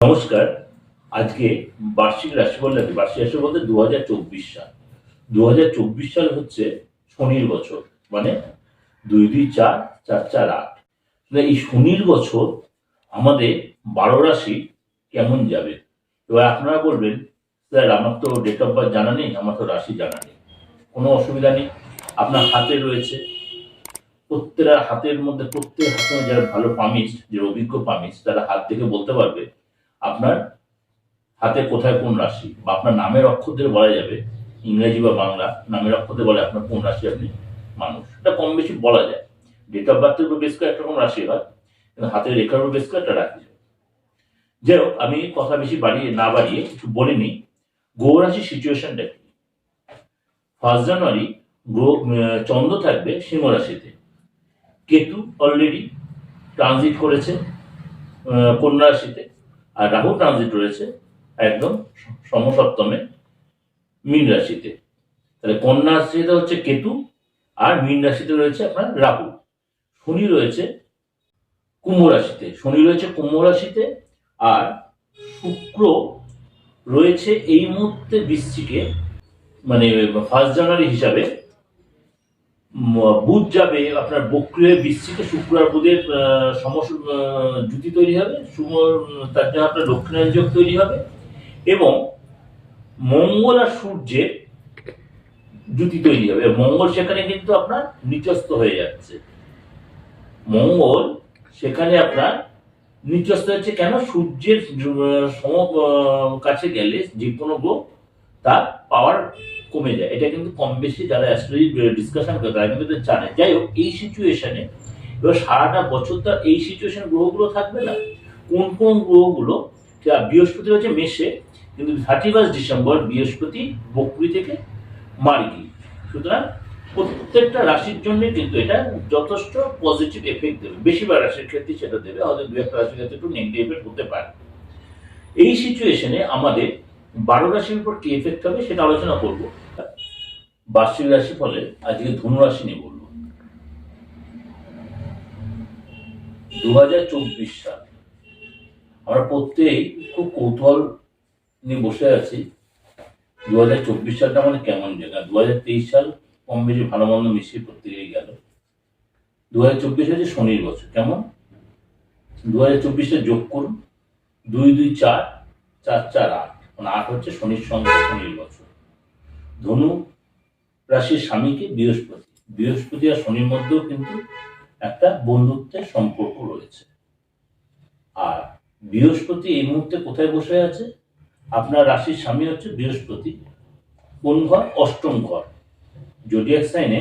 নমস্কার। আজকে বার্ষিক রাশিফল লাগে বার্ষিক রাশি বলতে দু হাজার চব্বিশ সাল। দু হাজার চব্বিশ সাল হচ্ছে শনির বছর মানে দুই দুই, চার চার চার, আট। এই শনির বছর আমাদের বারো রাশি কেমন যাবে? এবার আপনারা বলবেন, স্যার, আমার তো ডেট অফ বার্থ জানা নেই, আমার তো রাশি জানা নেই। কোনো অসুবিধা নেই, আপনার হাতে রয়েছে। প্রত্যেকটা হাতের মধ্যে, প্রত্যেক হাতে যারা ভালো পামিস্ট যে অভিজ্ঞ পামিস্ট, তারা হাত থেকে বলতে পারবে আপনার হাতে কোথায় কোন রাশি? বা আপনার নামের অক্ষর দিয়ে বলা যাবে, ইংরেজি বা বাংলা, নামের অক্ষর দিয়ে বলে আপনার কোন রাশি আপনি মানুষ? এটা কম বেশি বলা যায়। ডেট অফ বার্থের উপর বেশ করে একটা রকম রাশি হয় কিন্তু হাতের রেখার উপর বেশ করে একটা রাশি। যাই হোক, আমি কথা বেশি বাড়িয়ে, না বাড়িয়ে একটু বলে নিই গ্রহ রাশির সিচুয়েশনটা কি? ফার্স্ট জানুয়ারি গ্রহ চন্দ্র থাকবে সিংহ রাশিতে। কেতু অলরেডি ট্রানজিট করেছে কন্যা রাশিতে। আর রাহু ট্রানজিট রয়েছে, একদম সমসপ্তমে মীন রাশিতে। তাহলে কন্যা রাশিতে হচ্ছে কেতু, আর মীন রাশিতে রয়েছে আপনার রাহু। শনি রয়েছে কুম্ভ রাশিতে। শনি রয়েছে কুম্ভ রাশিতে, আর শুক্র রয়েছে এই মুহূর্তে বৃশ্চিকে মানে ফার্স্ট জানুয়ারি হিসাবে বুধ যাবে, আপনার বক্রিয় বৃশ্চিকে শুক্র আর বুধের সমস জুতি তৈরি হবে, শুভ তার জন্য আপনার দক্ষিণায়ন যোগ তৈরি হবে এবং মঙ্গল আর সূর্যের জুতি তৈরি হবে। মঙ্গল সেখানে কিন্তু আপনার নিচস্থ হয়ে যাচ্ছে। মঙ্গল সেখানে আপনার নিচস্থ হচ্ছে কেন? সূর্যের সম কাছে গেলে যে কোনো গ্রহ তার পাওয়ার কমে যায়। এটা কিন্তু কম বেশি যারা অ্যাস্ট্রোলজি ডিসকাশন করে, তারা কিন্তু জানে। যাই হোক, এই সিচুয়েশনে এবার সারাটা বছর তো এই সিচুয়েশন গ্রহগুলো থাকবে না। কোন কোন গ্রহগুলো? বৃহস্পতি হচ্ছে মেষে, কিন্তু থার্টি ফার্স্ট ডিসেম্বর বৃহস্পতি বকরি থেকে মার্গি। সুতরাং প্রত্যেকটা রাশির জন্য কিন্তু এটা যথেষ্ট পজিটিভ এফেক্ট দেবে। বেশিরভাগ রাশির ক্ষেত্রে সেটা দেবে, হয়তো দু একটা রাশির ক্ষেত্রে একটু নেগেটিভ এফেক্ট হতে পারে। এই সিচুয়েশনে আমাদের বারো রাশির উপর কি এফেক্ট হবে সেটা আলোচনা করব। বার্ষিক রাশি ফলে আজকে ধনু রাশি নিয়ে বলব। দু হাজার চব্বিশ সাল। আমরা প্রত্যেকেই খুব কৌতূহল নিয়ে বসে আছি। দু হাজার চব্বিশ সালটা মানে কেমন জায়গা? দু হাজার তেইশ সাল কম বেশি ভালো মন্দ মিশিয়ে প্রত্যেকেই গেল। দু হাজার চব্বিশ হচ্ছে শনির বছর। কেমন? দু হাজার চব্বিশটা যোগ করুন। দুই দুই, চার চার চার, আট। মানে আট হচ্ছে শনির সঙ্গে শনির বছর। ধনু রাশির স্বামীকে বৃহস্পতি। বৃহস্পতি আর শনির মধ্যেও কিন্তু একটা বন্ধুত্বের সম্পর্ক রয়েছে। আর বৃহস্পতি এই মুহূর্তে কোথায় বসে আছে? আপনার রাশির স্বামী হচ্ছে বৃহস্পতি কোন ঘর? অষ্টম ঘর। জোডিয়াক সাইনে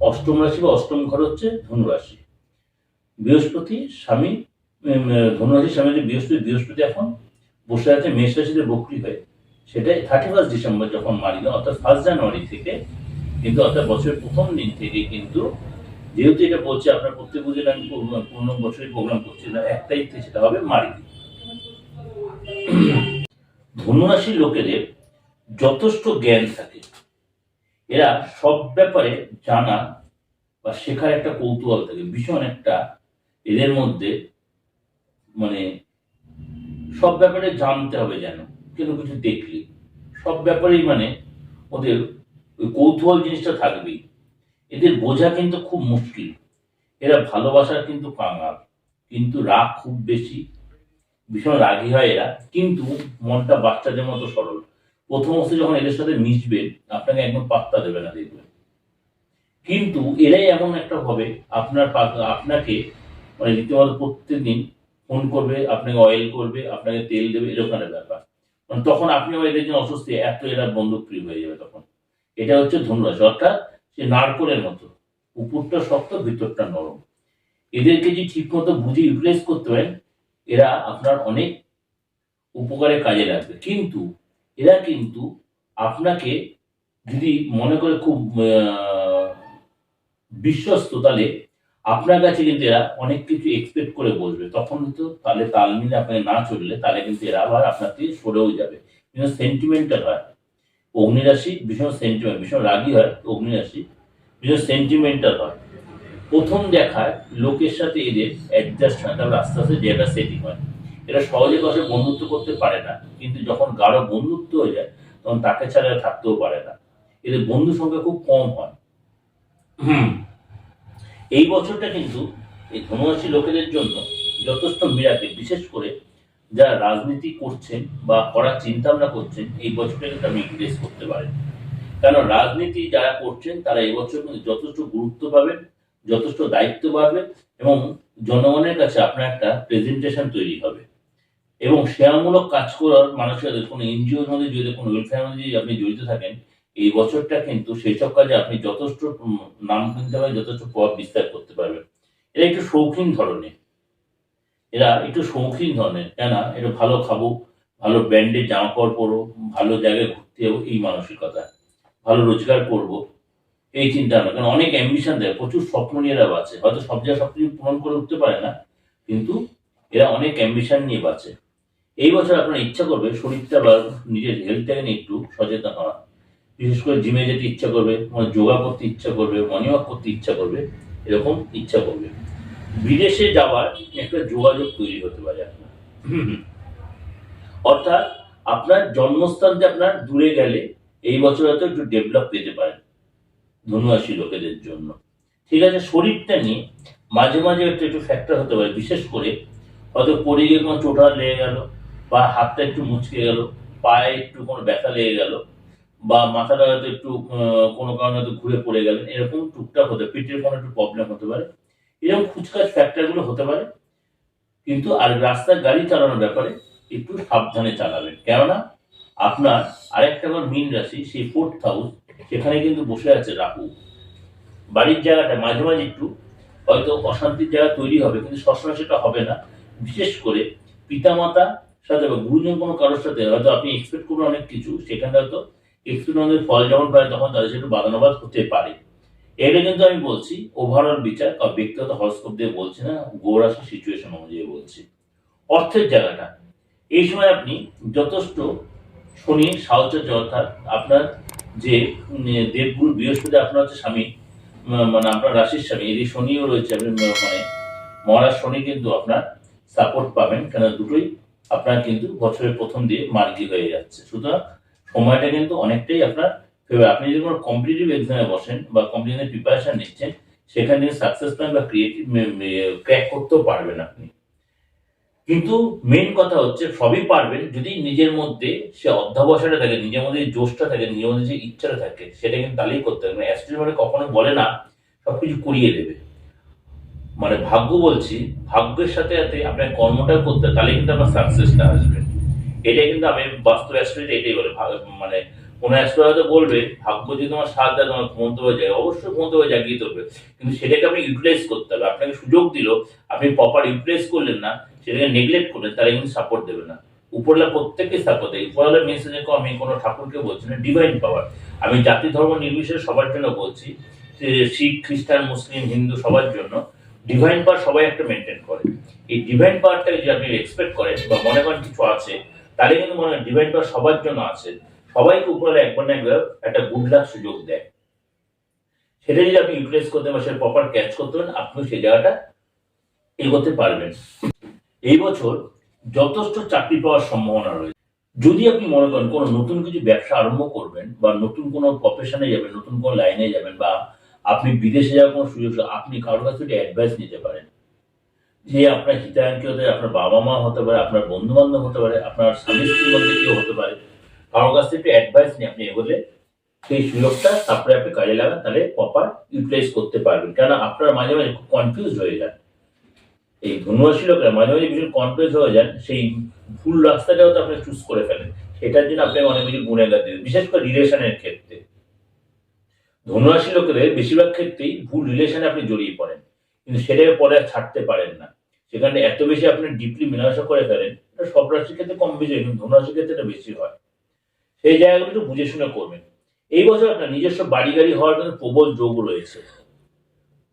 অষ্টম রাশি বা অষ্টম ঘর হচ্ছে ধনু রাশি বৃহস্পতি স্বামী উম, ধনু স্বামী যে বৃহস্পতি। বৃহস্পতি এখন বসে আছে মেষ রাশিতে বকরি হয়ে। সেটাই থার্টি ফার্স্ট ডিসেম্বর যখন মারি না অর্থাৎ ফার্স্ট জানুয়ারি থেকে কিন্তু অর্থাৎ বছরের প্রথম দিন থেকে কিন্তু যেহেতু এটা বলছে আপনার প্রত্যেক বুঝে আমি পূর্ণ- বছরের প্রোগ্রাম করছি না এক তারিখ থেকে সেটা হবে মারি ধনুরাশির লোকেদের যথেষ্ট জ্ঞান থাকে। এরা সব ব্যাপারে জানা বা শেখার একটা কৌতূহল থাকে। ভীষণ একটা এদের মধ্যে মানে সব ব্যাপারে জানতে হবে যেন, কোনো কিছু দেখলি। সব ব্যাপারেই মানে ওদের ওই কৌতূহল জিনিসটা থাকবেই। এদের বোঝা কিন্তু খুব মুশকিল। এরা ভালোবাসার কিন্তু কাঙাল কিন্তু রাগ খুব বেশি। ভীষণ রাগী হয় এরা। কিন্তু মনটা বাচ্চাদের মতো সরল। প্রথম অবস্থায় যখন এদের সাথে মিশবে, আপনাকে একদম পাত্তা দেবে না দেখবে। কিন্তু এরাই এমন একটা হবে, আপনার আপনাকে মানে রীতিমতো প্রত্যেকদিন ফোন করবে, আপনাকে অয়েল করবে, আপনাকে তেল দেবে, এরকম একটা ব্যাপার। মানে তখন আপনি এদের জন্য অসুস্থ এত এরা বন্ধুপ্রিয় হয়ে যাবে তখন। এটা হচ্ছে ধনুরাশি অর্থাৎ সে নারকোলের মতো। উপরটা শক্ত, ভিতরটা নরম। এদেরকে যদি ঠিক মতো বুঝে ইউটিলাইজ করতে পারেন এরা আপনার অনেক উপকারে কাজে লাগবে। কিন্তু এরা কিন্তু আপনাকে যদি মনে করে খুব বিশ্বস্ত, তাহলে আপনার কাছে কিন্তু এরা অনেক কিছু এক্সপেক্ট করে বসবে। তখন তো তাহলে তাল মিলে আপনাকে না চললে, তাহলে কিন্তু এরা আবার আপনার থেকে সরেও যাবে। কিন্তু সেন্টিমেন্টাল হয়। অগ্নিরাশি ভীষণ সেন্টিমেন্ট ভীষণ রাগী হয় অগ্নিরাশি ভীষণ সেন্টিমেন্টাল হয়। প্রথম দেখায় লোকের সাথে এদের অ্যাডজাস্ট হয় তারপর আস্তে আস্তে জায়গা সেটিং হয়। এরা সহজে কাছে বন্ধুত্ব করতে পারে না কিন্তু যখন গাঢ় বন্ধুত্ব হয়ে যায় তখন তাকে ছাড়া থাকতেও পারে না। এদের বন্ধু সংখ্যা খুব কম হয়। এই বছরটা কিন্তু এই ধনুরাশি লোকেদের জন্য যথেষ্ট মিরাকে বিশেষ করে যারা রাজনীতি করছেন বা করার চিন্তা ভাবনা করছেন, এই বছরটা আপনি ইউটিলাইজ করতে পারেন। কারণ রাজনীতি যারা করছেন, তারা এই বছর কিন্তু যথেষ্ট গুরুত্ব পাবেন, যথেষ্ট দায়িত্ব পাবেন এবং জনগণের কাছে আপনার একটা প্রেজেন্টেশন তৈরি হবে। এবং সেবামূলক কাজ করার মানুষের কোনো এনজিওর মধ্যে যদি কোনো ওয়েলফেয়ার মধ্যে যদি আপনি জড়িত থাকেন, এই বছরটা কিন্তু সেই সব কাজে আপনি যথেষ্ট নাম কিনতে পারবেন যথেষ্ট প্রভাব বিস্তার করতে পারবেন। এটা একটু শৌখিন ধরনের। এরা একটু শৌখিন ধরনের কেন একটু ভালো খাব, ভালো ব্র্যান্ডের জামা কাপড় পরবো ভালো জায়গায় ঘুরতে যাব, এই মানসিকতা। ভালো রোজগার করব, এই চিন্তা ভাবনা। কারণ অনেক অ্যাম্বিশন দেয়, প্রচুর স্বপ্ন নিয়ে এরা বাঁচে। হয়তো সব জায়গায় সব কিছু পূরণ করে উঠতে পারে না, কিন্তু এরা অনেক অ্যাম্বিশন নিয়ে বাঁচে। এই বছর আপনার ইচ্ছা করবে, শরীরটা বা নিজের হেলথটাকে নিয়ে একটু সচেতন হওয়া। বিশেষ করে জিমে যেতে ইচ্ছা করবে মানে যোগা করতে ইচ্ছা করবে মর্নিং ওয়াক করতে ইচ্ছা করবে, এরকম ইচ্ছা করবে। বিদেশে যাওয়ার একটা যোগাযোগ তৈরি হতে পারে আপনার। অর্থাৎ আপনার জন্মস্থান যে আপনার দূরে গেলে এই বছর হয়তো একটু ডেভেলপ পেতে পারেন ধনুরাশি লোকেদের জন্য। ঠিক আছে, শরীরটা নিয়ে মাঝে মাঝে একটু একটু ফ্যাক্টর হতে পারে, বিশেষ করে হয়তো পড়ে গিয়ে কোনো চোটা লেগে গেল বা হাতটা একটু মুচকে গেল, পায়ে একটু কোনো ব্যথা লেগে গেল বা মাথাটা হয়তো একটু কোনো কারণে হয়তো ঘুরে পড়ে গেলেন, এরকম টুকটাক হতে, পিঠের কোনো একটু প্রবলেম হতে পারে। এরকম খুচখাচ ফ্যাক্টরগুলো হতে পারে। কিন্তু আর রাস্তায় গাড়ি চালানোর ব্যাপারে একটু সাবধানে চালাবেন। কেননা আপনার আরেকটা আমার মিন রাশি, সেই ফোর্থ হাউস সেখানে কিন্তু বসে আছে রাহু। বাড়ির জায়গাটা মাঝে মাঝে একটু হয়তো অশান্তির জায়গা তৈরি হবে, কিন্তু সবসময় সেটা হবে না। বিশেষ করে পিতামাতা সাথে বা গুরুজন কোনো কারোর সাথে হয়তো আপনি এক্সপেক্ট করবেন অনেক কিছু, সেখানে হয়তো এক্সপেক্ট ফল যখন পায় তখন তাদের সেটা বাদানুবাদ হতে পারে। এটা কিন্তু আমি বলছি ওভারঅল বিচার বা ব্যক্তিগত হরস্কোপ দিয়ে বলছি না গৌরাশি সিচুয়েশন অনুযায়ী বলছি। অর্থের জায়গাটা, এই সময় আপনি যথেষ্ট শনি সাহচর্য অর্থাৎ আপনার যে দেবগুরু বৃহস্পতি, আপনার হচ্ছে স্বামী মানে আপনার রাশির স্বামী, এই শনিও রয়েছে, আপনি মানে মহারাজ শনি কিন্তু আপনার সাপোর্ট পাবেন কেন দুটোই আপনার কিন্তু বছরের প্রথম দিয়ে মার্গি হয়ে যাচ্ছে। সুতরাং সময়টা কিন্তু অনেকটাই আপনার favor- আপনি যদি কোনো কম্পিটিটিভ এক্সামে বসেন বা কম্পিটিটিভ প্রিপারেশন নিচ্ছেন, সেখানে সাকসেস পান বা ক্রিয়েটিভ ক্র্যাক করতেও পারবেন আপনি। কিন্তু মেন কথা হচ্ছে সবই পারবেন যদি নিজের মধ্যে সে অধ্যাবসায়টা থাকে, নিজের মধ্যে জোশটা থাকে, নিজের মধ্যে যে ইচ্ছাটা থাকে, সেটা কিন্তু তাহলেই করতে হবে। অ্যাস্ট্রোলজি মানে কখনো বলে না, সবকিছু করিয়ে দেবে। মানে ভাগ্য বলছি, ভাগ্যের সাথে সাথে আপনার কর্মটা করতে তাহলে কিন্তু আপনার সাকসেসটা আসবে। এটা কিন্তু আমি বাস্তব অ্যাস্ট্রোলজি এটাই বলে মানে কোন অ্যাস্ট্রোলজি বলবে, ভাগ্য যদি তোমার সাথ দেয়, তোমার ঘুমন্ত হয়ে যায়, অবশ্যই ঘুমন্ত হয়ে জাগিয়ে তুলবে। কিন্তু সেটাকে আপনি ইউটিলাইজ করতে হবে। আপনাকে সুযোগ দিল, আপনি প্রপার ইউটিলাইজ করলেন না, সেটাকে নেগলেক্ট করলেন তারা কিন্তু সাপোর্ট দেবে না। উপরলা প্রত্যেককে সাপোর্ট দেয়। উপরওয়ালা মেসেজে আমি কোনো ঠাকুরকে বলছি না ডিভাইন পাওয়ার আমি জাতি, ধর্ম নির্বিশেষে সবার জন্য বলছি শিখ, খ্রিস্টান, মুসলিম, হিন্দু সবার জন্য ডিভাইন পাওয়ার সবাই একটা মেনটেন করে। এই ডিভাইন পাওয়ারটাকে যদি আপনি এক্সপেক্ট করেন বা মনে করেন কিছু আছে, তাহলে কিন্তু মনে হয় ডিভাইন পাওয়ার সবার জন্য আছে। সবাইকে উপরে একবার না একবার একটা লাক সুযোগ দেয়। সেটা যদি আপনি ইউটিলাইজ করতে পারেন সেটা প্রপার ক্যাচ করতে পারেন আপনি সেই জায়গাটা এগোতে পারবেন। এই বছর যথেষ্ট চাকরি পাওয়ার সম্ভাবনা রয়েছে। যদি আপনি মনে করেন কোনো নতুন কিছু ব্যবসা আরম্ভ করবেন বা নতুন কোনো প্রফেশনে যাবেন নতুন কোনো লাইনে যাবেন বা আপনি বিদেশে যাওয়ার কোনো সুযোগ আপনি কারোর কাছ থেকে অ্যাডভাইস নিতে পারেন। যে আপনার হিতায়নকে হতে পারে, আপনার বাবা মা হতে পারে আপনার বন্ধু বান্ধব হতে পারে আপনার স্বামী স্ত্রীর মধ্যে কেউ হতে পারে কারোর কাছ থেকে অ্যাডভাইস নিয়ে আপনি এগোলে সেই সুযোগটা তারপরে আপনি কাজে লাগান, তাহলে প্রপার ইউটিলাইজ করতে পারবেন। কেন আপনার মাঝে মাঝে খুব কনফিউজ হয়ে যান। এই ধনুরাশি লোকেরা মাঝে মাঝে ভীষণ কনফিউজ হয়ে যান, সেই ভুল রাস্তাটা হয়তো আপনি চুজ করে ফেলেন। সেটার জন্য আপনাকে অনেক বেশি গুণেগার দিতে বিশেষ করে রিলেশনের ক্ষেত্রে। ধনুরাশি লোকেদের বেশিরভাগ ক্ষেত্রেই ভুল রিলেশনে আপনি জড়িয়ে পড়েন, কিন্তু সেটাকে পরে আর ছাড়তে পারেন না। সেখানে এত বেশি আপনি ডিপলি মেলামেশা করে ফেলেন, এটা সব রাশির ক্ষেত্রে কম বেশি কিন্তু ধনুরাশির ক্ষেত্রে এটা বেশি হয়। সেই জায়গাগুলো একটু বুঝে শুনে করবেন। এই বছর আপনার নিজস্ব বাড়ি গাড়ি হওয়ার কিন্তু প্রবল যোগ রয়েছে।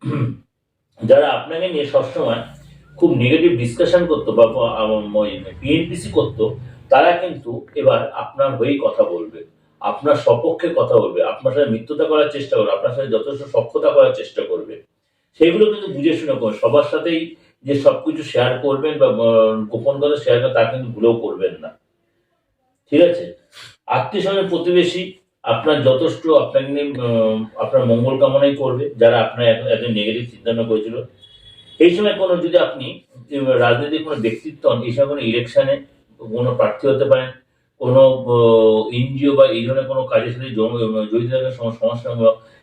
যারা আপনাকে নিয়ে সবসময় খুব নেগেটিভ ডিসকাশন করতো বা পিএনপিসি করতো, তারা কিন্তু এবার আপনার হয়েই কথা বলবে। আপনার সপক্ষে কথা বলবে। আপনার সাথে মিথ্যতা করার চেষ্টা করবে। আপনার সাথে যথেষ্ট সক্ষতা করার চেষ্টা করবে। সেগুলো কিন্তু বুঝে শুনে করবে সবার সাথেই যে সবকিছু শেয়ার করবেন বা গোপন কথা শেয়ার করবেন তা কিন্তু ভুলেও করবেন না। ঠিক আছে? আত্মীয় স্বজন প্রতিবেশী আপনার যথেষ্ট আপনাকে নিয়ে আপনার মঙ্গল কামনাই করবে, যারা আপনার এত- নেগেটিভ চিন্তা ভাবনা করেছিল। এই সময় কোনো যদি আপনি রাজনৈতিক কোনো ব্যক্তিত্ব হন, এই সময় কোনো ইলেকশনে কোনো প্রার্থী হতে পারেন, কোনো এনজিও বা এই ধরনের কোনো কাজের সাথে জড়িত থাকার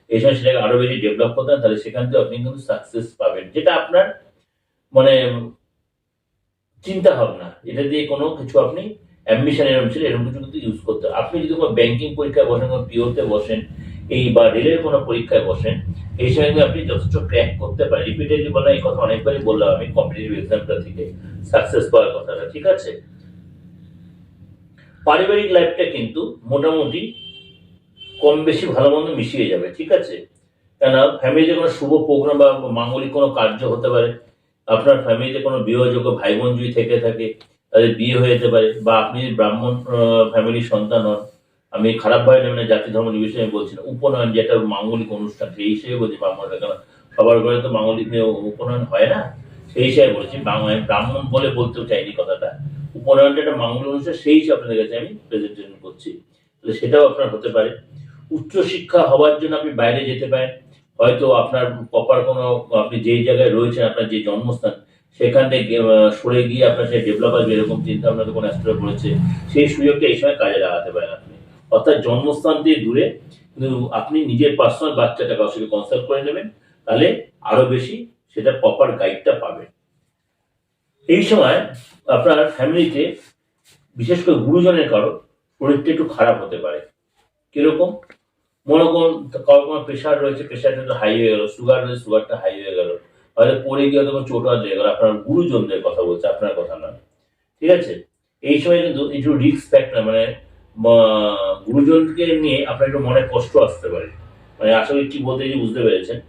এই সময় সেটাকে আরও বেশি ডেভেলপ করতে হয় তাহলে সেখান থেকে আপনি কিন্তু সাকসেস পাবেন। যেটা আপনার মানে চিন্তা ভাবনা এটা দিয়ে কোনো কিছু আপনি অ্যাম্বিশন এরকম ছিল, এরকম কিছু কিন্তু ইউজ করতে। আপনি যদি কোনো ব্যাংকিং পরীক্ষায় বসেন, কোনো পিওতে বসেন, এই বা রেলের কোনো পরীক্ষায় বসেন, এই কিন্তু আপনি যথেষ্ট ক্র্যাক করতে পারেন। রিপিটেডলি বলা, এই কথা অনেকবারই বললাম আমি কম্পিটিটিভ এক্সামটা থেকে। সাকসেস পাওয়ার কথাটা, ঠিক আছে? পারিবারিক লাইফটা কিন্তু মোটামুটি কম বেশি ভালো মন্দ মিশিয়ে যাবে, ঠিক আছে? কেন ফ্যামিলিতে কোনো শুভ প্রোগ্রাম বা মাঙ্গলিক কোনো কার্য হতে পারে। আপনার ফ্যামিলিতে কোনো বিবাহযোগ্য ভাই বোন যদি থেকে থাকে তাদের বিয়ে হয়ে যেতে পারে বা আপনি ব্রাহ্মণ ফ্যামিলির সন্তান হন আমি খারাপ ভাবে নেবেন না, জাতি ধর্ম নির্বিশেষে আমি বলছি না উপনয়ন যেটা মাঙ্গলিক অনুষ্ঠান সেই হিসেবে বলছি ব্রাহ্মণরা কেন সবার ঘরে তো মাঙ্গলিক নিয়ে উপনয়ন হয় না? সেই হিসাবে বলেছি বাংলায় ব্রাহ্মণ বলে বলতেও চাইনি কথাটা। উপনয়নটা একটা মাঙ্গলিক অনুষ্ঠান সেই হিসাবে আপনাদের কাছে আমি প্রেজেন্টেশন করছি। তাহলে সেটাও আপনার হতে পারে। উচ্চশিক্ষা হওয়ার জন্য আপনি বাইরে যেতে পারেন। হয়তো আপনার প্রপার কোনো আপনি যেই জায়গায় রয়েছেন আপনার যে জন্মস্থান সেখান থেকে সরে গিয়ে আপনার সেই ডেভেলপ আসবে এরকম চিন্তা আপনাদের কোনো অ্যাস্ট্রো করেছে সেই সুযোগটা এই সময় কাজে লাগাতে পারেন আপনি। অর্থাৎ জন্মস্থান দিয়ে দূরে, কিন্তু আপনি নিজের পার্সোনাল বাচ্চাটা কারোর সঙ্গে কনসাল্ট করে নেবেন, তাহলে আরও বেশি সেটা প্রপার গাইডটা পাবেন। এই সময় আপনার ফ্যামিলিতে বিশেষ করে গুরুজনের কারও শরীরটা একটু খারাপ হতে পারে। কীরকম? মনে করুন, কারও কোনো প্রেশার রয়েছে প্রেশারটা হাই হয়ে গেল সুগার রয়েছে সুগারটা হাই হয়ে গেল। হয়তো পড়ে গিয়ে কোনো চোট লেগে গেল আপনার গুরুজনদের কথা বলছে, আপনার কথা না ঠিক আছে? এই সময় কিন্তু একটু রিস্ক ফ্যাক্টর মানে গুরুজনকে নিয়ে আপনার একটু মনে কষ্ট আসতে পারে। মানে আসলে কি বলতে চাইছি বুঝতে পেরেছেন?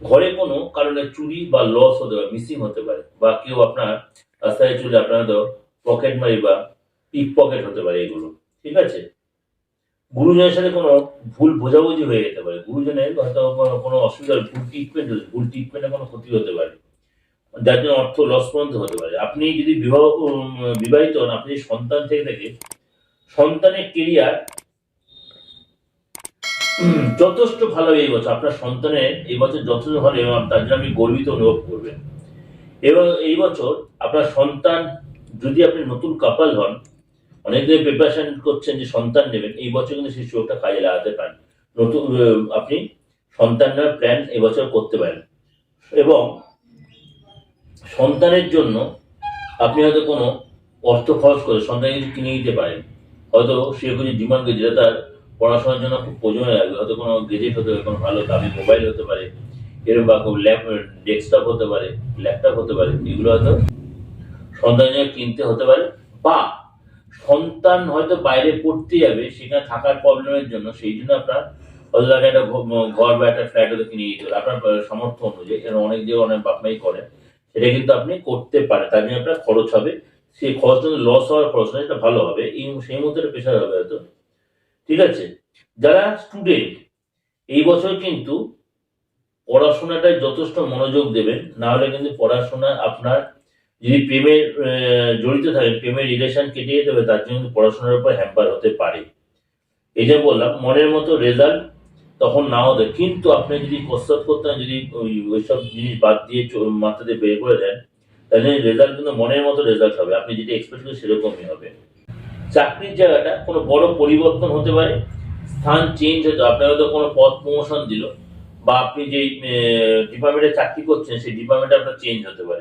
ঘরে কোনো কারণে চুরি বা লস হতে পারে মিসিং হতে পারে, বা কেউ আপনার রাস্তায় চলে আপনার পকেট মারি বা পিক পকেট হতে পারে এগুলো। ঠিক আছে? গুরুজনের সাথে কোনো ভুল বোঝাবুঝি হয়ে যেতে পারে। গুরুজনের হয়তো কোনো- অসুবিধা ভুল ট্রিটমেন্ট ভুল ট্রিটমেন্টে কোনো ক্ষতি হতে পারে। যার জন্য অর্থ লস পর্যন্ত হতে পারে। আপনি যদি বিবাহ বিবাহিত হন, আপনি সন্তান থেকে থেকে সন্তানের কেরিয়ার যথেষ্ট ভালো এই বছর। আপনার সন্তানের এই বছর যথেষ্ট ভালো এবং তার জন্য আপনি গর্বিত অনুভব করবেন। এবং এই বছর আপনার সন্তান, যদি আপনি নতুন কাপাল হন অনেকদিন প্রিপারেশন করছেন যে সন্তান নেবেন, এই বছর কিন্তু সেই সুযোগটা কাজে লাগাতে পারেন নতুন আপনি সন্তান নেওয়ার প্ল্যান এবছর করতে পারেন। এবং সন্তানের জন্য আপনি হয়তো কোনো অর্থ খরচ করে সন্তান কিছু কিনে দিতে পারেন। হয়তো সে কিছু ডিমান্ড করে যেটা তার পড়াশোনার জন্য খুব প্রয়োজনে লাগবে। হয়তো কোনো গেজেট হতে পারে, কোনো ভালো দামি মোবাইল হতে পারে এরকম বা কোনো ল্যাপ ডেস্কটপ হতে পারে ল্যাপটপ হতে পারে, এগুলো হয়তো সন্তানের জন্য কিনতে হতে পারে। বা সন্তান হয়তো বাইরে পড়তে যাবে, সেখানে থাকার প্রবলেমের জন্য, সেই জন্য আপনার হয়তো তাকে একটা ঘর বা একটা ফ্ল্যাট হয়তো কিনে হবে আপনার সামর্থ্য অনুযায়ী এরকম অনেক যে অনেক বাপমাই করে, সেটা কিন্তু আপনি করতে পারেন। তার জন্য আপনার খরচ হবে। সেই খরচটা লস হওয়ার খরচ নয়, সেটা ভালো হবে। এই সেই মধ্যে প্রেশার হবে হয়তো। ঠিক আছে? যারা স্টুডেন্ট এই বছর কিন্তু পড়াশোনাটায় যথেষ্ট মনোযোগ দেবেন। না হলে কিন্তু পড়াশোনা আপনার যদি প্রেমের জড়িত থাকে, প্রেমের রিলেশন কেটে যেতে হবে তার জন্য পড়াশোনার উপর হ্যাম্পার হতে পারে। এই যে বললাম, মনের মতো রেজাল্ট তখন নাও দেয়। কিন্তু আপনি যদি কসরত করতে যদি ওই- ওইসব জিনিস বাদ দিয়ে চো- মাথা দিয়ে বের করে দেন, তাহলে রেজাল্ট কিন্তু মনের মতো রেজাল্ট হবে। আপনি যেটা এক্সপেক্ট করেন সেরকমই হবে। চাকরির জায়গাটা কোনো বড় পরিবর্তন হতে পারে, স্থান চেঞ্জ হতে আপনার হয়তো কোনো পদ প্রমোশন দিল, বা আপনি যেই ডিপার্টমেন্টে চাকরি করছেন, সেই ডিপার্টমেন্টে আপনার চেঞ্জ হতে পারে।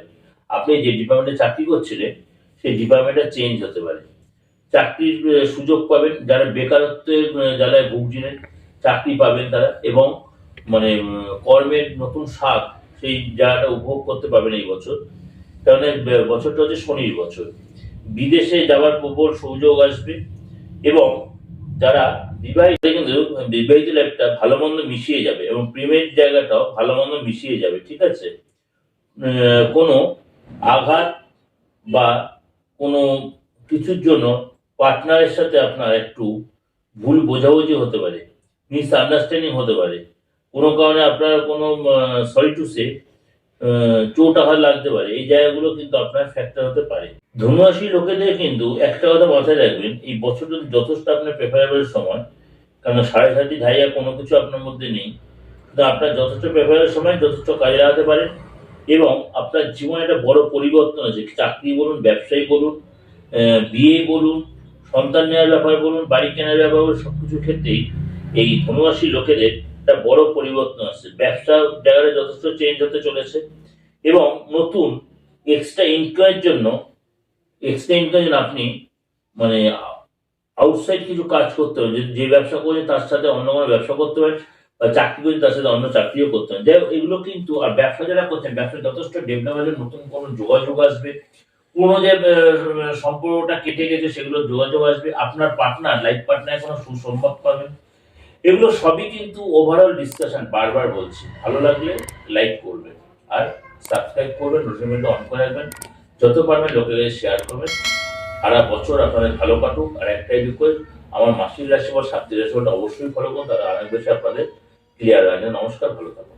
আপনি যে ডিপার্টমেন্টে চাকরি করছিলেন, সেই ডিপার্টমেন্টে চেঞ্জ হতে পারে। চাকরির সুযোগ পাবেন যারা বেকারত্বের জ্বালায় ভুগছিলেন, চাকরি পাবেন তারা এবং মানে কর্মের নতুন স্বাদ সেই জায়গাটা উপভোগ করতে পারবেন এই বছর। কারণ বছরটা হচ্ছে শনির বছর। বিদেশে যাওয়ার প্রবল সুযোগ আসবে এবং যারা বিবাহিত কিন্তু বিবাহিত লাইফটা ভালো মন্দ মিশিয়ে যাবে এবং প্রেমের জায়গাটাও ভালো মন্দ মিশিয়ে যাবে, ঠিক আছে? কোনো আঘাত বা কোনো কিছুর জন্য পার্টনারের সাথে আপনার একটু ভুল বোঝাবুঝি হতে পারে মিস আন্ডারস্ট্যান্ডিং হতে পারে। কোনো কারণে আপনার কোনো সরি টু সে চোট আঘাত লাগতে পারে। এই জায়গাগুলো কিন্তু আপনার ফ্যাক্টর হতে পারে। ধনুরাশি লোকেদের কিন্তু একটা কথা মাথায় রাখবেন, এই বছরটা যথেষ্ট আপনার প্রেফারেবল সময়, কারণ সাড়ে সাতি ধাইয়া কোনো কিছু আপনার মধ্যে নেই আপনার যথেষ্ট প্রেফারেবল সময় যথেষ্ট কাজে লাগাতে পারেন। এবং আপনার জীবনে একটা বড় পরিবর্তন আছে চাকরি বলুন, ব্যবসায়ী বলুন বিয়ে বলুন, সন্তান নেওয়ার ব্যাপার বলুন, বাড়ি কেনার ব্যাপার বলুন সব কিছু ক্ষেত্রেই এই ধনুরাশি লোকেদের একটা বড় পরিবর্তন আসছে। ব্যবসা জায়গাটা যথেষ্ট চেঞ্জ হতে চলেছে এবং নতুন এক্সট্রা ইনকামের জন্য এক্সট্রা ইনকামের জন্য আপনি মানে আউটসাইড কিছু কাজ করতে হবে যে- ব্যবসা করছেন, তার সাথে অন্য কোনো ব্যবসা করতে পারেন। চাকরি করছেন তার সাথে অন্য চাকরিও করতে যাই হোক, এগুলো কিন্তু আর ব্যবসা যারা করছেন ব্যবসা যথেষ্ট ডেভেলপ হলে নতুন কোনো যোগাযোগ আসবে পুরোনো যে সম্পর্কটা কেটে গেছে সেগুলো যোগাযোগ আসবে আপনার পার্টনার লাইফ পার্টনার কোনো সুসংবাদ পাবেন। এগুলো সবই কিন্তু ওভারঅল ডিসকাশন বারবার বলছি। ভালো লাগলে লাইক করবেন আর সাবস্ক্রাইব করবেন নোটিফিকেশন অন করে রাখবেন। যত পারবেন লোকেদের শেয়ার করবেন। সারা বছর আপনাদের ভালো কাটুক। আর একটাই রিকোয়েস্ট আমার মাসিক রাশি বা সাপ্তাহিক রাশিফলটা অবশ্যই ফলো করুন তারা অনেক বেশি আপনাদের ক্লিয়ার হয় নমস্কার ভালো থাকুন